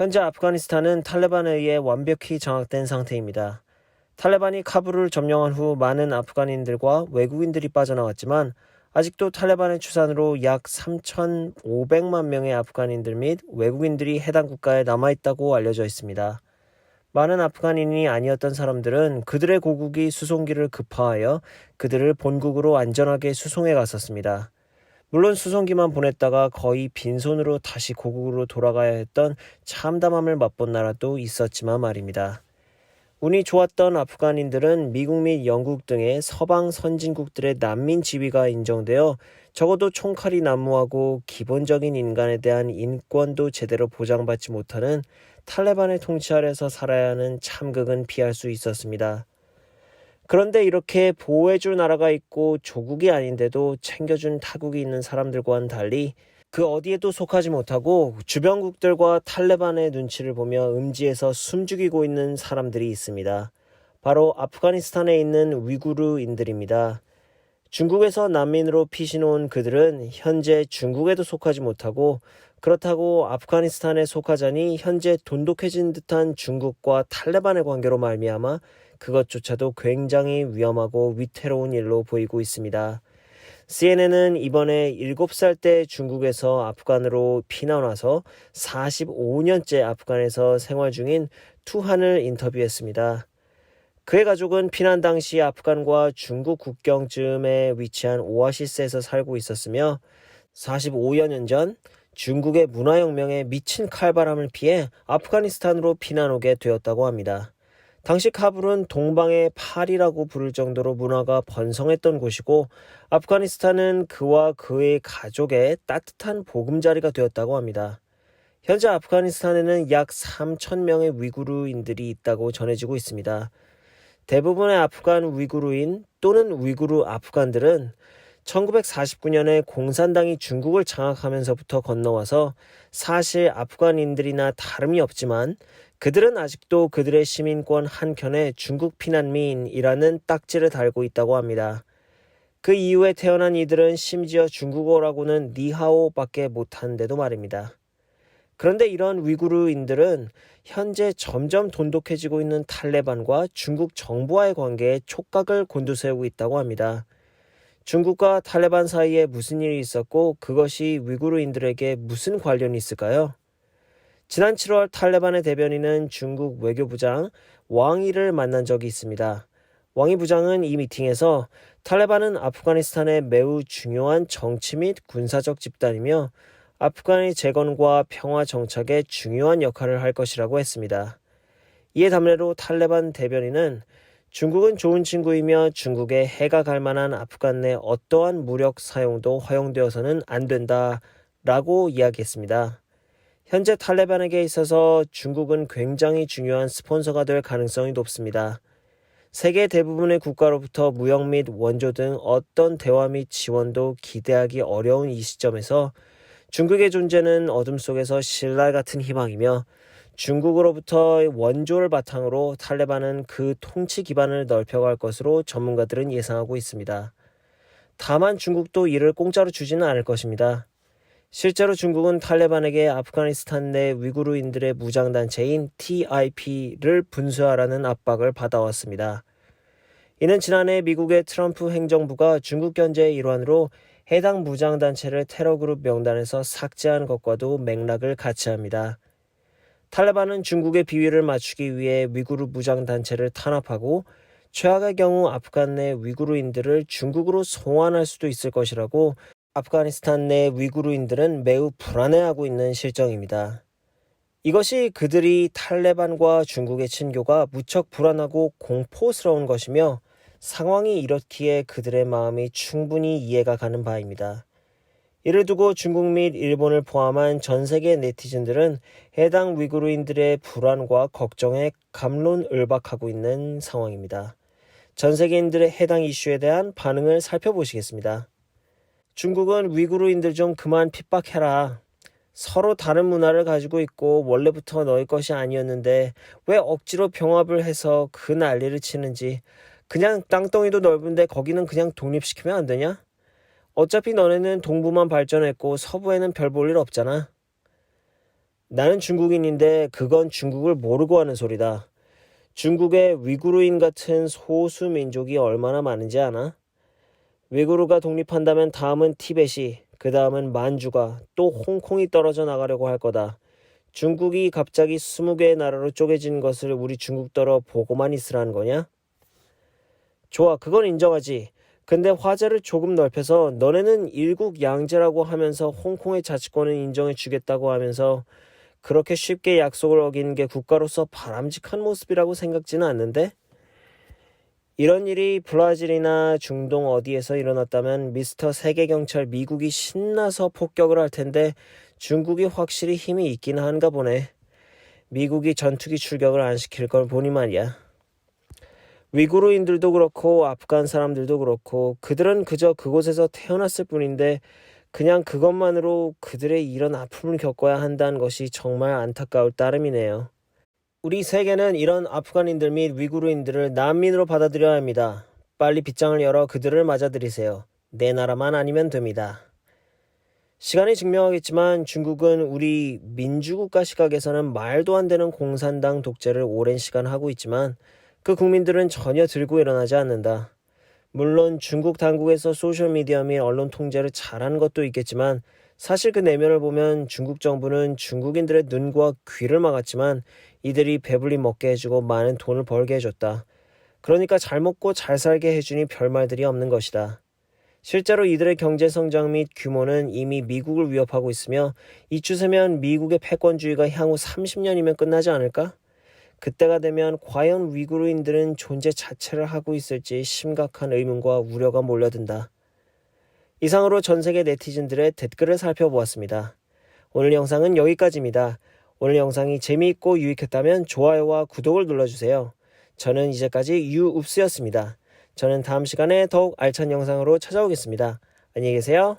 현재 아프가니스탄은 탈레반에 의해 완벽히 장악된 상태입니다. 탈레반이 카불을 점령한 후 많은 아프간인들과 외국인들이 빠져나왔지만 아직도 탈레반의 추산으로 약 3,500만 명의 아프간인들 및 외국인들이 해당 국가에 남아있다고 알려져 있습니다. 많은 아프간인이 아니었던 사람들은 그들의 고국이 수송기를 급파하여 그들을 본국으로 안전하게 수송해 갔었습니다. 물론 수송기만 보냈다가 거의 빈손으로 다시 고국으로 돌아가야 했던 참담함을 맛본 나라도 있었지만 말입니다. 운이 좋았던 아프간인들은 미국 및 영국 등의 서방 선진국들의 난민 지위가 인정되어 적어도 총칼이 난무하고 기본적인 인간에 대한 인권도 제대로 보장받지 못하는 탈레반의 통치 아래서 살아야 하는 참극은 피할 수 있었습니다. 그런데 이렇게 보호해줄 나라가 있고 조국이 아닌데도 챙겨준 타국이 있는 사람들과는 달리 그 어디에도 속하지 못하고 주변국들과 탈레반의 눈치를 보며 음지에서 숨죽이고 있는 사람들이 있습니다. 바로 아프가니스탄에 있는 위구르인들입니다. 중국에서 난민으로 피신 온 그들은 현재 중국에도 속하지 못하고 그렇다고 아프가니스탄에 속하자니 현재 돈독해진 듯한 중국과 탈레반의 관계로 말미암아 그것조차도 굉장히 위험하고 위태로운 일로 보이고 있습니다. CNN은 이번에 7살 때 중국에서 아프간으로 피난 와서 45년째 아프간에서 생활 중인 투한을 인터뷰했습니다. 그의 가족은 피난 당시 아프간과 중국 국경쯤에 위치한 오아시스에서 살고 있었으며 45여 년 전 중국의 문화혁명에 미친 칼바람을 피해 아프가니스탄으로 피난 오게 되었다고 합니다. 당시 카불은 동방의 파리라고 부를 정도로 문화가 번성했던 곳이고 아프가니스탄은 그와 그의 가족의 따뜻한 보금자리가 되었다고 합니다. 현재 아프가니스탄에는 약 3천 명의 위구르인들이 있다고 전해지고 있습니다. 대부분의 아프간 위구르인 또는 위구르 아프간들은 1949년에 공산당이 중국을 장악하면서부터 건너와서 사실 아프간인들이나 다름이 없지만 그들은 아직도 그들의 시민권 한켠에 중국 피난민이라는 딱지를 달고 있다고 합니다. 그 이후에 태어난 이들은 심지어 중국어라고는 니하오밖에 못하는데도 말입니다. 그런데 이런 위구르인들은 현재 점점 돈독해지고 있는 탈레반과 중국 정부와의 관계에 촉각을 곤두세우고 있다고 합니다. 중국과 탈레반 사이에 무슨 일이 있었고 그것이 위구르인들에게 무슨 관련이 있을까요? 지난 7월 탈레반의 대변인은 중국 외교부장 왕이를 만난 적이 있습니다. 왕이 부장은 이 미팅에서 탈레반은 아프가니스탄의 매우 중요한 정치 및 군사적 집단이며 아프간의 재건과 평화 정착에 중요한 역할을 할 것이라고 했습니다. 이에 담례로 탈레반 대변인은 중국은 좋은 친구이며 중국에 해가 갈 만한 아프간 내 어떠한 무력 사용도 허용되어서는 안 된다 라고 이야기했습니다. 현재 탈레반에게 있어서 중국은 굉장히 중요한 스폰서가 될 가능성이 높습니다. 세계 대부분의 국가로부터 무역 및 원조 등 어떤 대화 및 지원도 기대하기 어려운 이 시점에서 중국의 존재는 어둠 속에서 신랄 같은 희망이며 중국으로부터 원조를 바탕으로 탈레반은 그 통치 기반을 넓혀갈 것으로 전문가들은 예상하고 있습니다. 다만 중국도 이를 공짜로 주지는 않을 것입니다. 실제로 중국은 탈레반에게 아프가니스탄 내 위구르인들의 무장단체인 TIP를 분수하라는 압박을 받아왔습니다. 이는 지난해 미국의 트럼프 행정부가 중국 견제의 일환으로 해당 무장단체를 테러그룹 명단에서 삭제한 것과도 맥락을 같이 합니다. 탈레반은 중국의 비위를 맞추기 위해 위구르 무장단체를 탄압하고 최악의 경우 아프간 내 위구르인들을 중국으로 송환할 수도 있을 것이라고 아프가니스탄 내 위구르인들은 매우 불안해하고 있는 실정입니다. 이것이 그들이 탈레반과 중국의 친교가 무척 불안하고 공포스러운 것이며 상황이 이렇기에 그들의 마음이 충분히 이해가 가는 바입니다. 이를 두고 중국 및 일본을 포함한 전 세계 네티즌들은 해당 위구르인들의 불안과 걱정에 감론을박하고 있는 상황입니다. 전 세계인들의 해당 이슈에 대한 반응을 살펴보시겠습니다. 중국은 위구르인들 좀 그만 핍박해라. 서로 다른 문화를 가지고 있고 원래부터 너희 것이 아니었는데 왜 억지로 병합을 해서 그 난리를 치는지 그냥 땅덩이도 넓은데 거기는 그냥 독립시키면 안 되냐? 어차피 너네는 동부만 발전했고 서부에는 별 볼 일 없잖아. 나는 중국인인데 그건 중국을 모르고 하는 소리다. 중국에 위구르인 같은 소수 민족이 얼마나 많은지 아나? 위구르가 독립한다면 다음은 티벳이, 그 다음은 만주가, 또 홍콩이 떨어져 나가려고 할 거다. 중국이 갑자기 20개의 나라로 쪼개진 것을 우리 중국더러 보고만 있으라는 거냐? 좋아, 그건 인정하지. 근데 화제를 조금 넓혀서 너네는 일국 양제라고 하면서 홍콩의 자치권을 인정해 주겠다고 하면서 그렇게 쉽게 약속을 어기는 게 국가로서 바람직한 모습이라고 생각지는 않는데? 이런 일이 브라질이나 중동 어디에서 일어났다면 미스터 세계경찰 미국이 신나서 폭격을 할 텐데 중국이 확실히 힘이 있긴 한가 보네. 미국이 전투기 출격을 안 시킬 걸 보니 말이야. 위구르인들도 그렇고 아프간 사람들도 그렇고 그들은 그저 그곳에서 태어났을 뿐인데 그냥 그것만으로 그들의 이런 아픔을 겪어야 한다는 것이 정말 안타까울 따름이네요. 우리 세계는 이런 아프간인들 및 위구르인들을 난민으로 받아들여야 합니다. 빨리 빗장을 열어 그들을 맞아들이세요. 내 나라만 아니면 됩니다. 시간이 증명하겠지만 중국은 우리 민주국가 시각에서는 말도 안 되는 공산당 독재를 오랜 시간 하고 있지만 그 국민들은 전혀 들고 일어나지 않는다. 물론 중국 당국에서 소셜미디어 및 언론 통제를 잘하는 것도 있겠지만 사실 그 내면을 보면 중국 정부는 중국인들의 눈과 귀를 막았지만 이들이 배불리 먹게 해주고 많은 돈을 벌게 해줬다. 그러니까 잘 먹고 잘 살게 해주니 별말들이 없는 것이다. 실제로 이들의 경제 성장 및 규모는 이미 미국을 위협하고 있으며 이 추세면 미국의 패권주의가 향후 30년이면 끝나지 않을까? 그때가 되면 과연 위구르인들은 존재 자체를 하고 있을지 심각한 의문과 우려가 몰려든다. 이상으로 전 세계 네티즌들의 댓글을 살펴보았습니다. 오늘 영상은 여기까지입니다. 오늘 영상이 재미있고 유익했다면 좋아요와 구독을 눌러주세요. 저는 이제까지 유읍스였습니다. 저는 다음 시간에 더욱 알찬 영상으로 찾아오겠습니다. 안녕히 계세요.